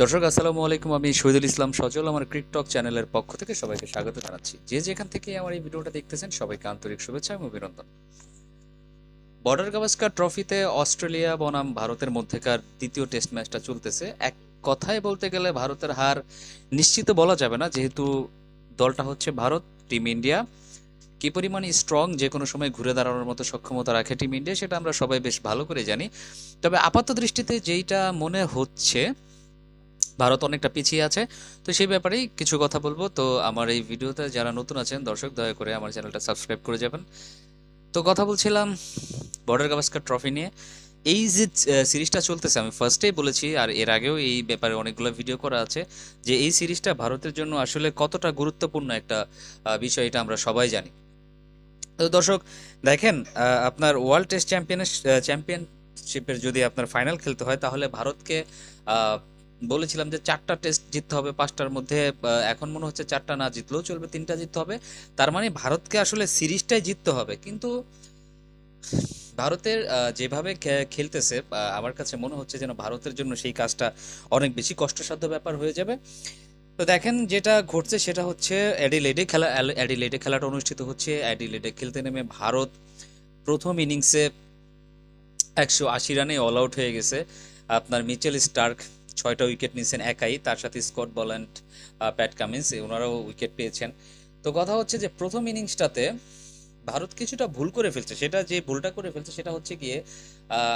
দর্শক, আসসালামু আলাইকুম। আমি শহীদুল ইসলাম সজল, আমার ক্রিকটক চ্যানেলের পক্ষ থেকে সবাইকে স্বাগত জানাচ্ছি। যে যেখান থেকে আমার এই ভিডিওটা দেখতেছেন, সবাইকে আন্তরিক শুভেচ্ছা এবং অভিনন্দন। বর্ডার গাভাস্কার ট্রফিতে অস্ট্রেলিয়া বনাম ভারতের মধ্যেকার দ্বিতীয় টেস্ট ম্যাচটা চলতেছে। এক কথায় বলতে গেলে ভারতের হার নিশ্চিত বলা যাবে না, যেহেতু দলটা হচ্ছে ভারত, টিম ইন্ডিয়া। কি পরিমাণ স্ট্রং যে কোনো সময় ঘুরে দাঁড়ানোর মতো সক্ষমতা রাখে টিম ইন্ডিয়া, সেটা আমরা সবাই বেশ ভালো করে জানি। তবে আপাত দৃষ্টিতে যেইটা মনে হচ্ছে ভারত অনেকটা পিছিয়ে আছে। তো সেই ব্যাপারেই কিছু কথা বলব। তো আমার এই ভিডিওতে যারা নতুন আছেন, দর্শক, দয়া করে আমার চ্যানেলটা সাবস্ক্রাইব করে যাবেন। তো কথা বলছিলাম বর্ডার গাভাস্কার ট্রফি নিয়ে। এই যে সিরিজটা চলতেছে, আমি ফার্স্টেই বলেছি, আর এর আগেও এই ব্যাপারে অনেকগুলো ভিডিও করা আছে যে, এই সিরিজটা ভারতের জন্য আসলে কতটা গুরুত্বপূর্ণ একটা বিষয়, এটা আমরা সবাই জানি। তো দর্শক, দেখেন আপনার ওয়ার্ল্ড টেস্ট চ্যাম্পিয়ন চ্যাম্পিয়নশিপের যদি আপনার ফাইনাল খেলতে হয়, তাহলে ভারতকে বলেছিলাম যে চারটা টেস্ট জিততে হবে পাঁচটার মধ্যে এখন মনে হচ্ছে চারটা না জিতলেও চলবে, তিনটা জিততে হবে। তার মানে ভারতকে আসলে সিরিজটাই জিততে হবে। কিন্তু ভারতের যেভাবে খেলতেছে আমার কাছে মনে হচ্ছে যেন ভারতের জন্য সেই কাজটা অনেক বেশি কষ্টসাধ্য ব্যাপার হয়ে যাবে। তো দেখেন যেটা ঘটছে সেটা হচ্ছে অ্যাডিলেডে খেলা অ্যাডিলেডে খেলাটা অনুষ্ঠিত হচ্ছে। অ্যাডিলেডে খেলতে নেমে ভারত প্রথম ইনিংসে একশো আশি রানে অল আউট হয়ে গেছে। আপনার মিচেল স্টার্ক ছয়টা উইকেট নিয়েছেন একাই, তার সাথে স্কট বল্যান্ড প্যাট কামিন্স ওনারাও উইকেট পেয়েছেন। তো কথা হচ্ছে যে প্রথম ইনিংসটাতে ভারত কিছুটা ভুল করে ফেলছে। সেটা যে ভুলটা করে ফেলছে সেটা হচ্ছে গিয়ে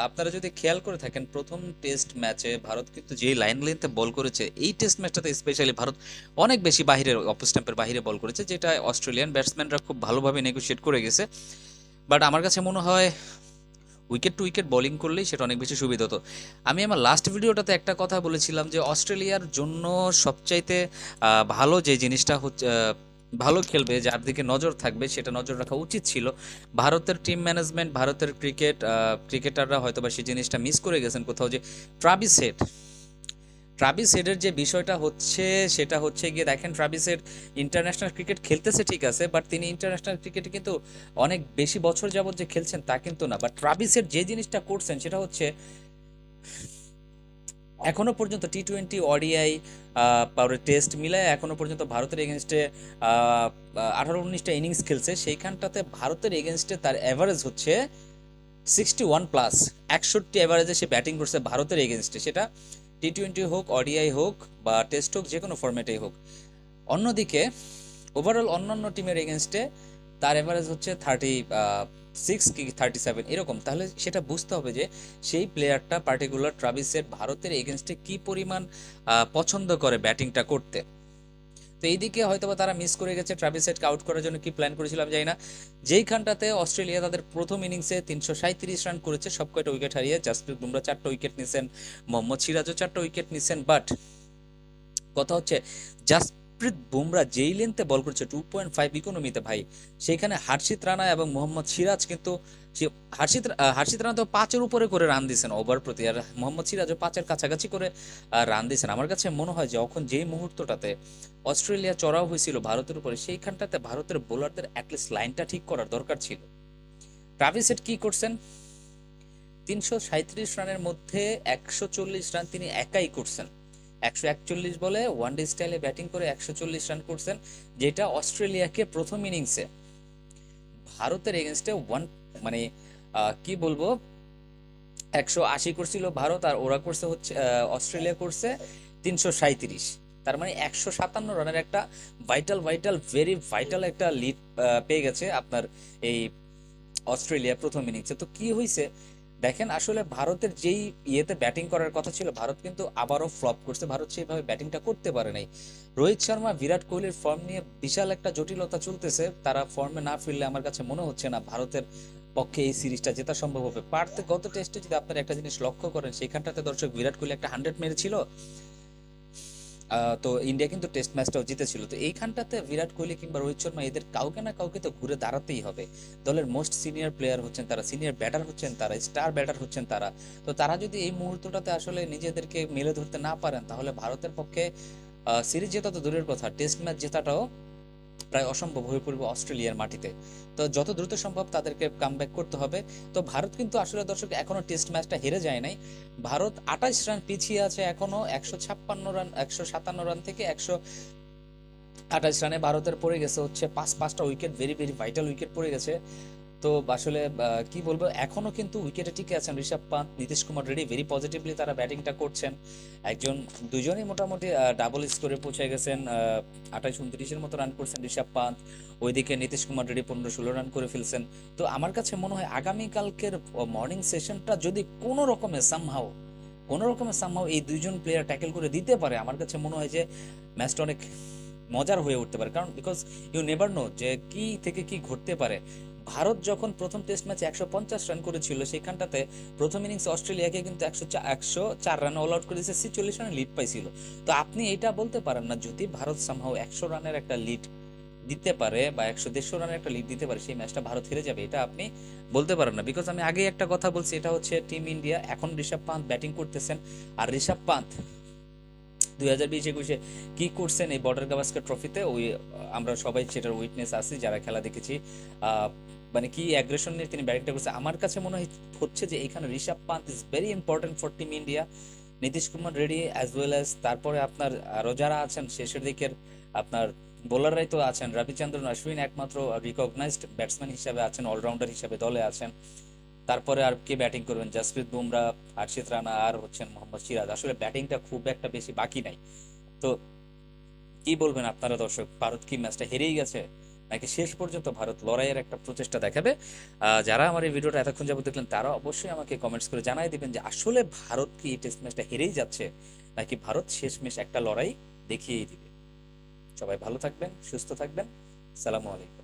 আপনারা যদি খেয়াল করে থাকেন, প্রথম টেস্ট ম্যাচে ভারত কিন্তু যে লাইন লেন্থে বল করেছে, এই টেস্ট ম্যাচটাতে স্পেশালি ভারত অনেক বেশি বাহিরে অফ স্ট্যাম্পের বাহিরে বল করেছে, যেটা অস্ট্রেলিয়ান ব্যাটসম্যানরা খুব ভালোভাবে নেগোশিয়েট করে গেছে। বাট আমার কাছে মনে হয় উইকেট টু উইকেট বোলিং করলেই সেটা অনেক বেশি সুবিধা হতো। আমি আমার লাস্ট ভিডিওটাতে একটা কথা বলেছিলাম যে অস্ট্রেলিয়ার জন্য সবচাইতে ভালো যে জিনিসটা হচ্ছে ভালো খেলবে, যার দিকে নজর থাকবে, সেটা নজর রাখা উচিত ছিল। ভারতের টিম ম্যানেজমেন্ট ভারতের ক্রিকেট ক্রিকেটাররা হয়তো বা সেই জিনিসটা মিস করে গেছেন কোথাও যে ট্রাভিস হেড ট্রাভিস হেডের যে বিষয়টা হচ্ছে, সেটা হচ্ছে গিয়ে দেখেন ট্রাভিস হেড ইন্টারন্যাশনাল ক্রিকেট খেলতেছে, ঠিক আছে বাট তিনি ইন্টারন্যাশনাল ক্রিকেটে কিন্তু অনেক বেশি বছর যাবত যে খেলছেন তা কিন্তু না। বাট ট্রাভিসের যে জিনিসটা করছেন, সেটা হচ্ছে এখনও পর্যন্ত টি টোয়েন্টি ওডিআই পাওয়ার টেস্ট মিলায় এখনও পর্যন্ত ভারতের এগেনস্টে আঠারো উনিশটা ইনিংস খেলছে। সেইখানটাতে ভারতের এগেনস্টে তার অ্যাভারেজ হচ্ছে সিক্সটি ওয়ান প্লাস একষট্টি অ্যাভারেজে সে ব্যাটিং করছে ভারতের এগেনস্টে সেটা টি টোয়েন্টি হোক অডিআই হোক বা টেস্ট হোক যে কোনো ফর্ম্যাটেই হোক। অন্যদিকে ওভারঅল অন্যান্য টিমের এগেনস্টে তার এভারেজ হচ্ছে থার্টি সিক্স কি থার্টি সেভেন এরকম। তাহলে সেটা বুঝতে হবে যে সেই প্লেয়ারটা পার্টিকুলার ট্রাভিসের ভারতের এগেনস্টে কি পরিমাণ পছন্দ করে ব্যাটিংটা করতে। তো এইদিকে হয়তোবা তারা মিস করে গেছে ট্রাভিসেটকে আউট করার জন্য কি প্ল্যান করেছিলাম জানি না। যেইখানটাতে অস্ট্রেলিয়া তাদের প্রথম ইনিংসে তিনশো সাঁত্রিশ রান করেছে সব কয়টা উইকেট হারিয়ে জাসপ্রীত বুমরা চারটা উইকেট নিছেন, মোহাম্মদ সিরাজও চারটা উইকেট নিছেন বাট কথা হচ্ছে জাসপ্রীত বুমরা যেই লেন্থে বল করছে টু পয়েন্ট ফাইভ ইকোনমিতে ভাই, সেখানে হার্ষিত রানা এবং মোহাম্মদ সিরাজ কিন্তু হার্ষিত হার্ষিত রানা তো পাঁচের উপরে করে রান দিয়েছেন ওভার প্রতি, আর মোহাম্মদ সিরাজও পাঁচের কাছাকাছি করে রান দিয়েছেন। আমার কাছে মনে হয় যে যখন যেই মুহূর্তটাতে অস্ট্রেলিয়া চড়াও হয়েছিল ভারতের উপরে, সেইখানটাতে ভারতের বোলারদের অ্যাটলিস্ট লাইনটা ঠিক করার দরকার ছিল। ট্রাভিসেট কি করছেন? তিনশো সাঁত্রিশ রানের মধ্যে একশো চল্লিশ রান তিনি একাই করছেন। একশো একচল্লিশ বলে ওয়ান ডে স্টাইলে ব্যাটিং করে একশো চল্লিশ রান করছেন, যেটা অস্ট্রেলিয়াকে প্রথম ইনিংসে ভারতের এগেনস্টে ওয়ান মানে কি বলব? একশো আশি করছিল ভারত আর ওরা করছে হচ্ছে অস্ট্রেলিয়া করছে তিনশো সাঁত্রিশ তার মানে একশো সাতান্ন রানের একটা ভাইটাল ভাইটাল ভেরি ভাইটাল একটা লিড পেয়ে গেছে আপনার এই অস্ট্রেলিয়া প্রথম ইনিংসে তো কি হয়েছে দেখেন, আসলে ভারতের যেই ইয়েতে ব্যাটিং করার কথা ছিল, ভারত কিন্তু আবারও ফ্লপ করছে। ভারত সেইভাবে ব্যাটিংটা করতে পারে নাই। রোহিত শর্মা, বিরাট কোহলির ফর্ম নিয়ে বিশাল একটা জটিলতা চলতেছে। তারা ফর্মে না ফিরলে আমার কাছে মনে হচ্ছে না ভারতের পক্ষে এই সিরিজটা জেতা সম্ভব হবে। পারতে গত টেস্টে যদি আপনারা একটা জিনিস লক্ষ্য করেন, সেখানটাতে দর্শক বিরাট কোহলি একটা হান্ড্রেড মেরেছিল। তো ইন্ডিয়া কিন্তু টেস্ট ম্যাচটাও জিতেছিল। তো এইখানটাতে বিরাট কোহলি কিংবা রোহিত শর্মা এদের কাউকে না কাউকে তো ঘুরে দাঁড়াতেই হবে। দলের মোস্ট সিনিয়র প্লেয়ার হচ্ছেন তারা সিনিয়র ব্যাটার হচ্ছেন তারা স্টার ব্যাটার হচ্ছেন তারা। তো তারা যদি এই মুহূর্তটাতে আসলে নিজেদেরকে মেলে ধরতে না পারেন, তাহলে ভারতের পক্ষে সিরিজ জেতা তো দূরের কথা টেস্ট ম্যাচ জেতাটাও প্রায় অসম্ভব হয়ে পড়বে অস্ট্রেলিয়ার মাটিতে। তো যত দ্রুত সম্ভব তাদেরকে কামব্যাক করতে হবে। তো ভারত কিন্তু আসলে দর্শক এখনও টেস্ট ম্যাচটা হেরে যায় নাই। ভারত আঠাশ রান পিছিয়ে আছে এখনও, একশো ছাপ্পান্ন রান একশো সাতান্ন রান থেকে একশো আঠাশ রানে ভারতের পড়ে গেছে হচ্ছে পাঁচ, পাঁচটা wicket very very vital wicket পড়ে গেছে। তো আসলে কি বলব, এখনও কিন্তু উইকেটে টিকে আছেন ঋষভ পান্ত নীতিশ কুমার রেডি ভেরি পজিটিভলি তারা ব্যাটিংটা করছেন। একজন, দুজনই মোটামুটি ডাবল স্কোরে পৌঁছে গেছেন আঠাশ উনত্রিশের মতো রান করছেন ঋষভ পান্ত ওইদিকে নীতিশ কুমার রেডি পনেরো, ষোলো রান করে ফেলছেন। তো আমার কাছে মনে হয় আগামীকালকের মর্নিং সেশনটা যদি কোনো রকমে সামহাও কোনো রকমের সামহাও এই দুইজন প্লেয়ার ট্যাকেল করে দিতে পারে, আমার কাছে মনে হয় যে ম্যাচটা অনেক মজার হয়ে উঠতে পারে। কারণ বিকজ ইউ নেভার নো যে কি থেকে কি ঘটতে পারে। ভারত যখন প্রথম টেস্ট ম্যাচে একশো পঞ্চাশ রান করেছিল, সেখানটাতে প্রথম ইনিংস অস্ট্রেলিয়াকে কিন্তু একশো একশো চার রান অল আউট করে দিয়েছে রানের লিড পাইছিল। তো আপনি এটা বলতে পারেন না, যদি ভারত সামহাও একশো রানের একটা লিড দিতে পারে বা একশো দেড়শো রানের একটা লিড দিতে পারে, সেই ম্যাচটা ভারত হেরে যাবে, এটা আপনি বলতে পারেন না। বিকজ আমি আগে একটা কথা বলছি, এটা হচ্ছে টিম ইন্ডিয়া এখন ঋষভ পান্ত ব্যাটিং করতেছেন। আর ঋষভ পান্ত দুই হাজার বিশ একুশে কী করছেন এই বর্ডার গাভাস্কার ট্রফিতে ওই আমরা সবাই সেটার উইটনেস আছি, যারা খেলা দেখেছি। মানে কি অ্যাগ্রেশন নিয়ে তিনি ব্যাটিংটা করছে। আমার কাছে মনে হচ্ছে যে এখানে Rishabh Pant is very important for team India Nitish Kumar Reddy as well as তারপরে আপনার আরও যারা আছেন, শেষের দিকের আপনার বোলাররাই তো আছেন, রবিচন্দ্রন অশ্বিন একমাত্র রিকগনাইজড ব্যাটসম্যান হিসাবে আছেন অলরাউন্ডার হিসাবে দলে আছেন। তারপরে আর কে ব্যাটিং করবেন? জাসপ্রীত বুমরা হর্ষিত রানা আর হচ্ছেন মোহাম্মদ সিরাজ। আসলে ব্যাটিংটা খুব একটা বেশি বাকি নাই। তো কি বলবেন আপনারা দর্শক? ভারত কি ম্যাচটা হেরেই গেছে? নাকি শেষ পর্যন্ত ভারত লড়াইয়ের একটা প্রচেষ্টা দেখাবে। যারা আমার এই ভিডিওটা এতক্ষণ যাবত দেখলেন, তারা অবশ্যই আমাকে কমেন্টস করে জানাই দেবেন যে আসলে ভারত কি এই টেস্ট ম্যাচটা হেরেই যাচ্ছে, নাকি ভারত শেষ ম্যাচ একটা লড়াই দেখিয়েই দিবে। সবাই ভালো থাকবেন, সুস্থ থাকবেন। সালামু আলাইকুম।